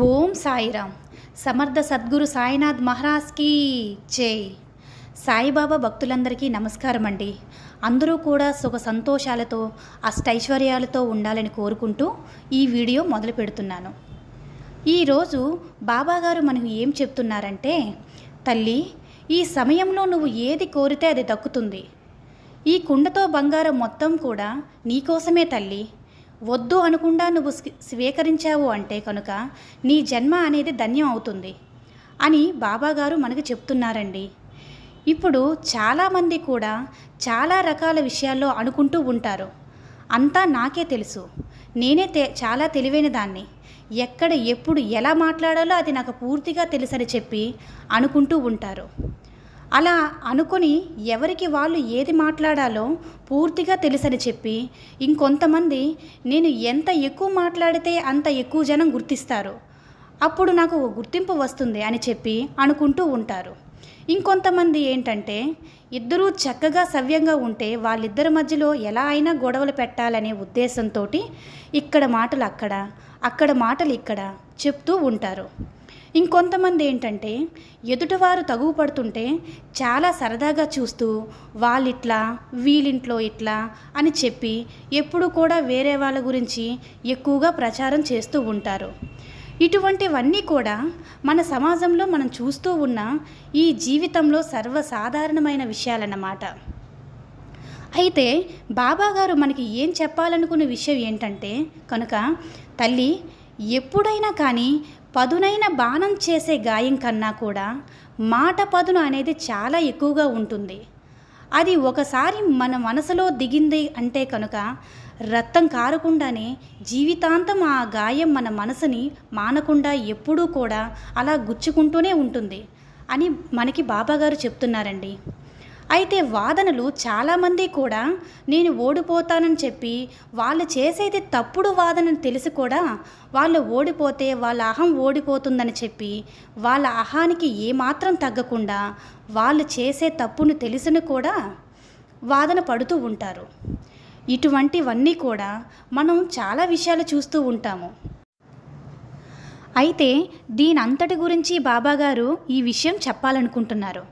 ఓం సాయిరామ్. సమర్థ సద్గురు సాయినాథ్ మహారాజ్కి జై. సాయిబాబా భక్తులందరికీ నమస్కారం అండి అందరూ కూడా సుఖ సంతోషాలతో అష్టైశ్వర్యాలతో ఉండాలని కోరుకుంటూ ఈ వీడియో మొదలు పెడుతున్నాను. ఈరోజు బాబాగారు మనకు ఏం చెప్తున్నారంటే తల్లి ఈ సమయంలో నువ్వు ఏది కోరితే అది దక్కుతుంది. ఈ కుండతో బంగారం మొత్తం కూడా నీకోసమే తల్లి. వద్దు అనకుండా నువ్వు స్వీకరించావు అంటే కనుక నీ జన్మ అనేది ధన్యం అవుతుంది అని బాబాగారు మనకు చెప్తున్నారండి. ఇప్పుడు చాలామంది కూడా చాలా రకాల విషయాల్లో అనుకుంటూ ఉంటారు. అంతా నాకే తెలుసు. నేనే తె చాలా తెలివైన దాన్ని. ఎక్కడ ఎప్పుడు ఎలా మాట్లాడాలో అది నాకు పూర్తిగా తెలుసని చెప్పి అనుకుంటూ ఉంటారు. అలా అనుకొని ఎవరికి వాళ్ళు ఏది మాట్లాడాలో పూర్తిగా తెలుసని చెప్పి ఇంకొంతమంది నేను ఎంత ఎక్కువ మాట్లాడితే అంత ఎక్కువ జనం గుర్తిస్తారు. అప్పుడు నాకు గుర్తింపు వస్తుంది అని చెప్పి అనుకుంటూ ఉంటారు. ఇంకొంతమంది ఏంటంటే ఇద్దరూ చక్కగా సవ్యంగా ఉంటే వాళ్ళిద్దరి మధ్యలో ఎలా అయినా గొడవలు పెట్టాలనే ఉద్దేశంతో ఇక్కడ మాటలు అక్కడ అక్కడ మాటలు ఇక్కడ చెప్తూ ఉంటారు. ఇంకొంతమంది ఏంటంటే ఎదుటివారు తగుపడుతుంటే చాలా సరదాగా చూస్తూ వాళ్ళిట్లా వీళ్ళింట్లో ఇట్లా అని చెప్పి ఎప్పుడు కూడా వేరే వాళ్ళ గురించి ఎక్కువగా ప్రచారం చేస్తూ ఉంటారు. ఇటువంటివన్నీ కూడా మన సమాజంలో మనం చూస్తూ ఉన్న ఈ జీవితంలో సర్వసాధారణమైన విషయాలన్నమాట. అయితే బాబా గారు మనకి ఏం చెప్పాలనుకున్న విషయం ఏంటంటే కనుక తల్లి ఎప్పుడైనా కానీ పదునైన బాణం చేసే గాయం కన్నా కూడా మాట పదును అనేది చాలా ఎక్కువగా ఉంటుంది. అది ఒకసారి మన మనసులో దిగింది అంటే కనుక రక్తం కారకుండానే జీవితాంతం ఆ గాయం మన మనసుని మానకుండా ఎప్పుడూ కూడా అలా గుచ్చుకుంటూనే ఉంటుంది అని మనకి బాబాగారు చెప్తున్నారండి. అయితే వాదనలు చాలామంది కూడా నేను ఓడిపోతానని చెప్పి వాళ్ళు చేసేది తప్పుడు వాదనని తెలిసి కూడా వాళ్ళు ఓడిపోతే వాళ్ళ అహం ఓడిపోతుందని చెప్పి వాళ్ళ అహానికి ఏమాత్రం తగ్గకుండా వాళ్ళు చేసే తప్పును తెలిసిన కూడా వాదన పడుతూ ఉంటారు. ఇటువంటివన్నీ కూడా మనం చాలా విషయాలు చూస్తూ ఉంటాము. అయితే దీని అంతటి గురించి బాబాగారు ఈ విషయం చెప్పాలనుకుంటున్నారు.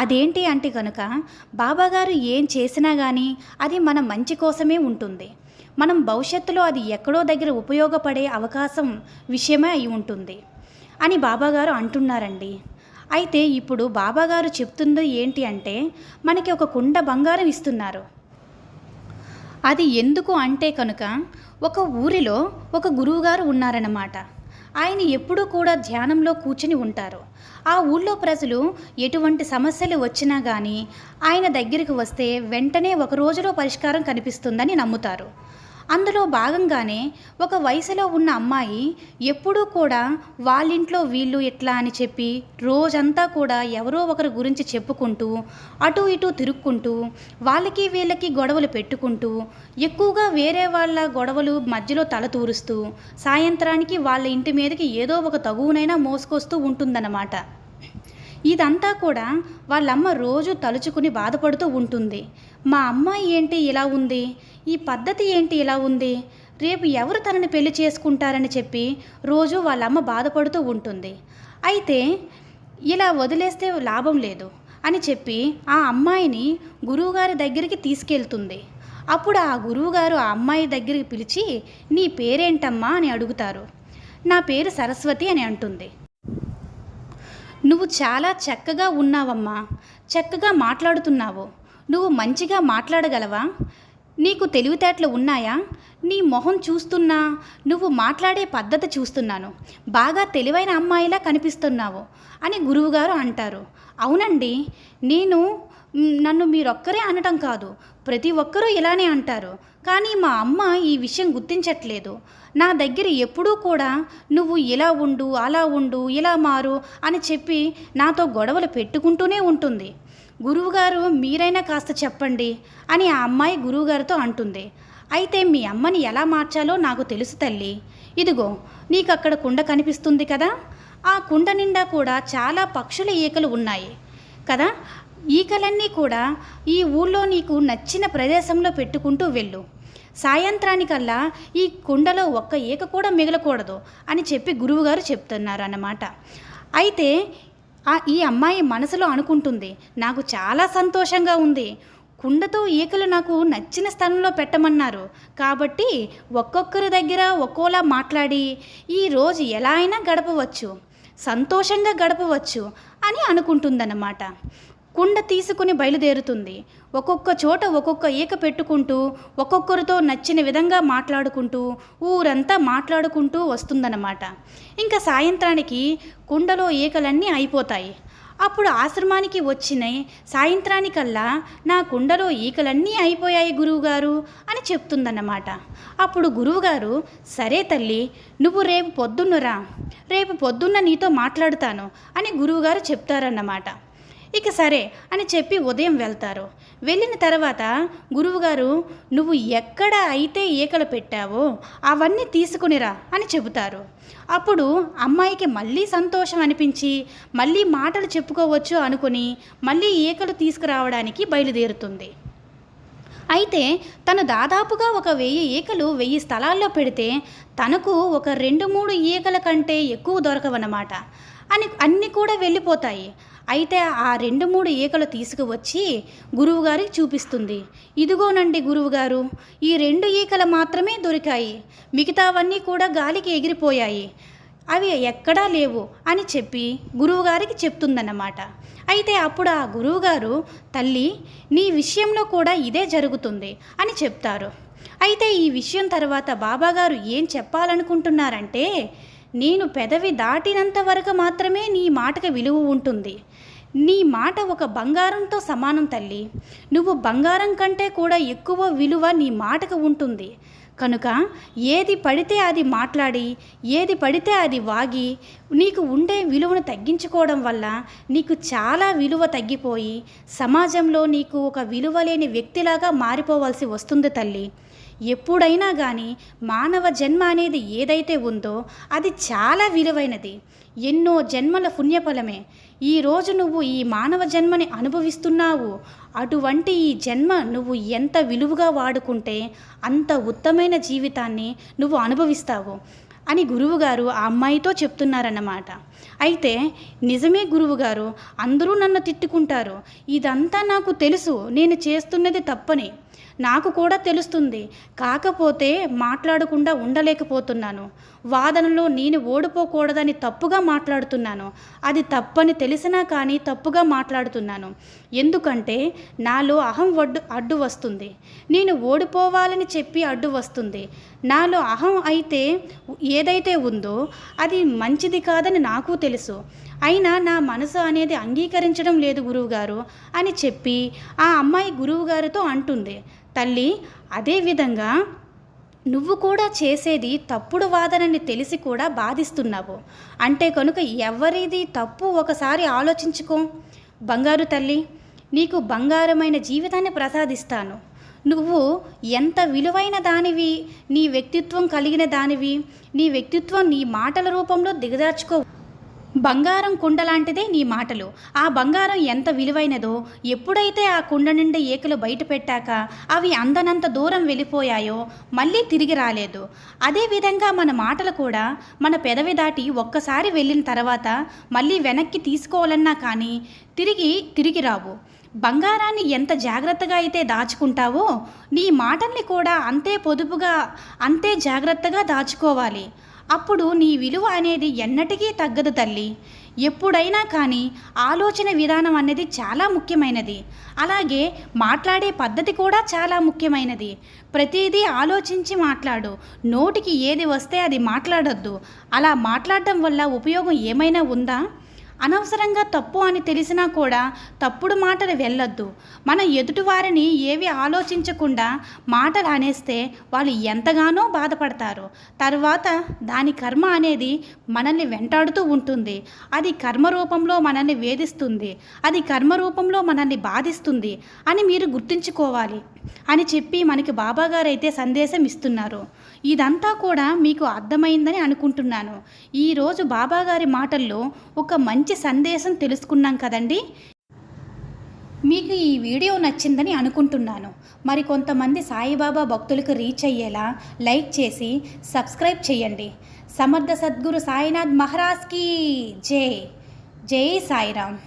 అదేంటి అంటే కనుక బాబాగారు ఏం చేసినా కానీ అది మన మంచి కోసమే ఉంటుంది. మనం భవిష్యత్తులో అది ఎక్కడో దగ్గర ఉపయోగపడే అవకాశం విషయమే అయి ఉంటుంది అని బాబాగారు అంటున్నారండి. అయితే ఇప్పుడు బాబాగారు చెప్తుంది ఏంటి అంటే మనకి ఒక కుండ బంగారం ఇస్తున్నారు. అది ఎందుకు అంటే కనుక ఒక ఊరిలో ఒక గురువుగారు ఉన్నారన్నమాట. ఆయన ఎప్పుడూ కూడా ధ్యానంలో కూర్చుని ఉంటారు. ఆ ఊళ్ళో ప్రజలు ఎటువంటి సమస్యలు వచ్చినా కానీ ఆయన దగ్గరికి వస్తే వెంటనే ఒక రోజులో పరిష్కారం కనిపిస్తుందని నమ్ముతారు. అందులో భాగంగానే ఒక వయసులో ఉన్న అమ్మాయి ఎప్పుడూ కూడా వాళ్ళింట్లో వీళ్ళు ఎట్లా అని చెప్పి రోజంతా కూడా ఎవరో ఒకరి గురించి చెప్పుకుంటూ అటు ఇటు తిరుక్కుంటూ వాళ్ళకి వీళ్ళకి గొడవలు పెట్టుకుంటూ ఎక్కువగా వేరే వాళ్ళ గొడవలు మధ్యలో తల తూరుస్తూ సాయంత్రానికి వాళ్ళ ఇంటి మీదకి ఏదో ఒక తగువునైనా మోసుకొస్తూ ఉంటుందన్నమాట. ఇదంతా కూడా వాళ్ళమ్మ రోజు తలుచుకుని బాధపడుతూ ఉంటుంది. మా అమ్మాయి ఏంటి ఇలా ఉంది? ఈ పద్ధతి ఏంటి ఇలా ఉంది? రేపు ఎవరు తనని పెళ్ళి చేసుకుంటారని చెప్పి రోజు వాళ్ళమ్మ బాధపడుతూ ఉంటుంది. అయితే ఇలా వదిలేస్తే లాభం లేదు అని చెప్పి ఆ అమ్మాయిని గురువుగారి దగ్గరికి తీసుకెళ్తుంది. అప్పుడు ఆ గురువుగారు ఆ అమ్మాయి దగ్గరికి పిలిచి నీ పేరేంటమ్మా? అని అడుగుతారు. నా పేరు సరస్వతి అని అంటుంది. నువ్వు చాలా చక్కగా ఉన్నావమ్మా. చక్కగా మాట్లాడుతున్నావు. నువ్వు మంచిగా మాట్లాడగలవా? నీకు తెలివితేటలు ఉన్నాయా? నీ మొహం చూస్తున్నా నువ్వు మాట్లాడే పద్ధతి చూస్తున్నాను. బాగా తెలివైన అమ్మాయిలా కనిపిస్తున్నావు అని గురువుగారు అంటారు. అవునండి నేను నన్ను మీరొక్కరే అనటం కాదు ప్రతి ఒక్కరూ ఇలానే అంటారు. కానీ మా అమ్మ ఈ విషయం గుర్తించట్లేదు. నా దగ్గర ఎప్పుడూ కూడా నువ్వు ఇలా ఉండు అలా ఉండు ఇలా మారు అని చెప్పి నాతో గొడవలు పెట్టుకుంటూనే ఉంటుంది. గురువుగారు మీరైనా కాస్త చెప్పండి అని ఆ అమ్మాయి గురువుగారితో అంటుంది. అయితే మీ అమ్మని ఎలా మార్చాలో నాకు తెలుసు తల్లి. ఇదిగో నీకు అక్కడ కుండ కనిపిస్తుంది కదా? ఆ కుండ నిండా కూడా చాలా పక్షుల ఈకలు ఉన్నాయి కదా? ఈకలన్నీ కూడా ఈ ఊళ్ళో నీకు నచ్చిన ప్రదేశంలో పెట్టుకుంటూ వెళ్ళు. సాయంత్రానికల్లా ఈ కుండలో ఒక్క ఈక కూడా మిగలకూడదు అని చెప్పి గురువుగారు చెప్తున్నారు అన్నమాట అయితే ఈ అమ్మాయి మనసులో అనుకుంటుంది నాకు చాలా సంతోషంగా ఉంది. కుండతో ఈకలు నాకు నచ్చిన స్థలంలో పెట్టమన్నారు. కాబట్టి ఒక్కొక్కరి దగ్గర ఒక్కోలా మాట్లాడి ఈ రోజు ఎలా అయినా గడపవచ్చు. సంతోషంగా గడపవచ్చు అని అనుకుంటుందన్నమాట. కుండ తీసుకుని బయలుదేరుతుంది. ఒక్కొక్క చోట ఒక్కొక్క ఈక పెట్టుకుంటూ ఒక్కొక్కరితో నచ్చిన విధంగా మాట్లాడుకుంటూ ఊరంతా మాట్లాడుకుంటూ వస్తుందన్నమాట. ఇంకా సాయంత్రానికి కుండలో ఈకలన్నీ అయిపోతాయి. అప్పుడు ఆశ్రమానికి వచ్చిన సాయంత్రానికల్లా నా కుండలో ఈకలన్నీ అయిపోయాయి గురువుగారు అని చెప్తుందన్నమాట. అప్పుడు గురువుగారు సరే తల్లి నువ్వు రేపు పొద్దున్నరా. రేపు పొద్దున్న నీతో మాట్లాడుతాను అని గురువుగారు చెప్తారన్నమాట. ఇక సరే అని చెప్పి ఉదయం వెళ్తారు. వెళ్ళిన తర్వాత గురువుగారు నువ్వు ఎక్కడ అయితే ఈకలు పెట్టావో అవన్నీ తీసుకునిరా అని చెబుతారు. అప్పుడు అమ్మాయికి మళ్ళీ సంతోషం అనిపించి మళ్ళీ మాటలు చెప్పుకోవచ్చు అనుకుని మళ్ళీ ఈకలు తీసుకురావడానికి బయలుదేరుతుంది. అయితే తను దాదాపుగా ఒక వెయ్యి ఈకలు వెయ్యి స్థలాల్లో పెడితే తనకు ఒక రెండు మూడు ఈకల కంటే ఎక్కువ దొరకవన్నమాట. అని అన్నీ కూడా వెళ్ళిపోతాయి. అయితే ఆ రెండు మూడు ఈకలు తీసుకువచ్చి గురువుగారికి చూపిస్తుంది. ఇదిగోనండి గురువుగారు ఈ రెండు ఈకలు మాత్రమే దొరికాయి. మిగతావన్నీ కూడా గాలికి ఎగిరిపోయాయి. అవి ఎక్కడా లేవు అని చెప్పి గురువుగారికి చెప్తుందన్నమాట. అయితే అప్పుడు ఆ గురువుగారు తల్లి నీ విషయంలో కూడా ఇదే జరుగుతుంది అని చెప్తారు. అయితే ఈ విషయం తర్వాత బాబాగారు ఏం చెప్పాలనుకుంటున్నారంటే నేను పెదవి దాటినంత వరకు మాత్రమే నీ మాటకు విలువ ఉంటుంది. నీ మాట ఒక బంగారంతో సమానం తల్లి. నువ్వు బంగారం కంటే కూడా ఎక్కువ విలువ నీ మాటకు ఉంటుంది. కనుక ఏది పడితే అది మాట్లాడి ఏది పడితే అది వాగి నీకు ఉండే విలువను తగ్గించుకోవడం వల్ల నీకు చాలా విలువ తగ్గిపోయి సమాజంలో నీకు ఒక విలువ లేని వ్యక్తిలాగా మారిపోవాల్సి వస్తుంది తల్లి. ఎప్పుడైనా కానీ మానవ జన్మ అనేది ఏదైతే ఉందో అది చాలా విలువైనది. ఎన్నో జన్మల పుణ్యఫలమే. ఈరోజు నువ్వు ఈ మానవ జన్మని అనుభవిస్తున్నావు. అటువంటి ఈ జన్మ నువ్వు ఎంత విలువగా వాడుకుంటే అంత ఉత్తమైన జీవితాన్ని నువ్వు అనుభవిస్తావు అని గురువుగారు ఆ అమ్మాయితో చెప్తున్నారన్నమాట. అయితే నిజమే గురువుగారు అందరూ నన్ను తిట్టుకుంటారు. ఇదంతా నాకు తెలుసు నేను చేస్తున్నది తప్పని. నాకు కూడా తెలుస్తుంది. కాకపోతే మాట్లాడకుండా ఉండలేకపోతున్నాను. వాదనలో నేను ఓడిపోకూడదని తప్పుగా మాట్లాడుతున్నాను. అది తప్పని తెలిసినా కానీ తప్పుగా మాట్లాడుతున్నాను. ఎందుకంటే నాలో అహం వడ్డు అడ్డు వస్తుంది. నేను ఓడిపోవాలని చెప్పి అడ్డు వస్తుంది. నాలో అహం అయితే ఏదైతే ఉందో అది మంచిది కాదని నాకు తెలుసు. అయినా నా మనసు అనేది అంగీకరించడం లేదు గురువుగారు అని చెప్పి ఆ అమ్మాయి గురువుగారితో అంటుంది. తల్లి అదేవిధంగా నువ్వు కూడా చేసేది తప్పుడు వాదనని తెలిసి కూడా బాధిస్తున్నావు. అంటే కనుక ఎవరిది తప్పు ఒకసారి ఆలోచించుకో. బంగారు తల్లి నీకు బంగారమైన జీవితాన్ని ప్రసాదిస్తాను. నువ్వు ఎంత విలువైన దానివి నీ వ్యక్తిత్వం కలిగిన దానివి నీ వ్యక్తిత్వం నీ మాటల రూపంలో దిగదార్చుకో బంగారం కుండ లాంటిదే నీ మాటలు. ఆ బంగారం ఎంత విలువైనదో ఎప్పుడైతే ఆ కుండ నుండి ఏకలు బయట పెట్టాక అవి అందనంత దూరం వెళ్ళిపోయాయో మళ్ళీ తిరిగి రాలేదు. అదేవిధంగా మన మాటలు కూడా మన పెదవి దాటి ఒక్కసారి వెళ్ళిన తర్వాత మళ్ళీ వెనక్కి తీసుకోవాలన్నా కానీ తిరిగి తిరిగి రావు. బంగారాన్ని ఎంత జాగ్రత్తగా అయితే దాచుకుంటావో నీ మాటల్ని కూడా అంతే పొదుపుగా అంతే జాగ్రత్తగా దాచుకోవాలి. అప్పుడు నీ విలువ అనేది ఎన్నటికీ తగ్గదు తల్లి. ఎప్పుడైనా కానీ ఆలోచన విధానం అనేది చాలా ముఖ్యమైనది. అలాగే మాట్లాడే పద్ధతి కూడా చాలా ముఖ్యమైనది. ప్రతిదీ ఆలోచించి మాట్లాడు. నోటికి ఏది వస్తే అది మాట్లాడొద్దు. అలా మాట్లాడడం వల్ల ఉపయోగం ఏమైనా ఉందా? అనవసరంగా తప్పు అని తెలిసినా కూడా తప్పుడు మాటలు వెళ్ళొద్దు. మన ఎదుటివారిని ఏవి ఆలోచించకుండా మాటలు అనేస్తే వాళ్ళు ఎంతగానో బాధపడతారు. తర్వాత దాని కర్మ అనేది మనల్ని వెంటాడుతూ ఉంటుంది. అది కర్మ రూపంలో మనల్ని వేధిస్తుంది. అది కర్మ రూపంలో మనల్ని బాధిస్తుంది అని మీరు గుర్తుంచుకోవాలి అని చెప్పి మనకి బాబాగారు అయితే సందేశం ఇస్తున్నారు. ఇదంతా కూడా మీకు అర్థమైందని అనుకుంటున్నాను. ఈరోజు బాబాగారి మాటల్లో ఒక మంచి సందేశం తెలుసుకున్నాం కదండి? మీకు ఈ వీడియో నచ్చిందని అనుకుంటున్నాను. మరి కొంతమంది సాయిబాబా భక్తులకు రీచ్ అయ్యేలా లైక్ చేసి సబ్స్క్రైబ్ చేయండి. సమర్థ సద్గురు సాయినాథ్ మహారాజ్కి జై. జై సాయిరామ్.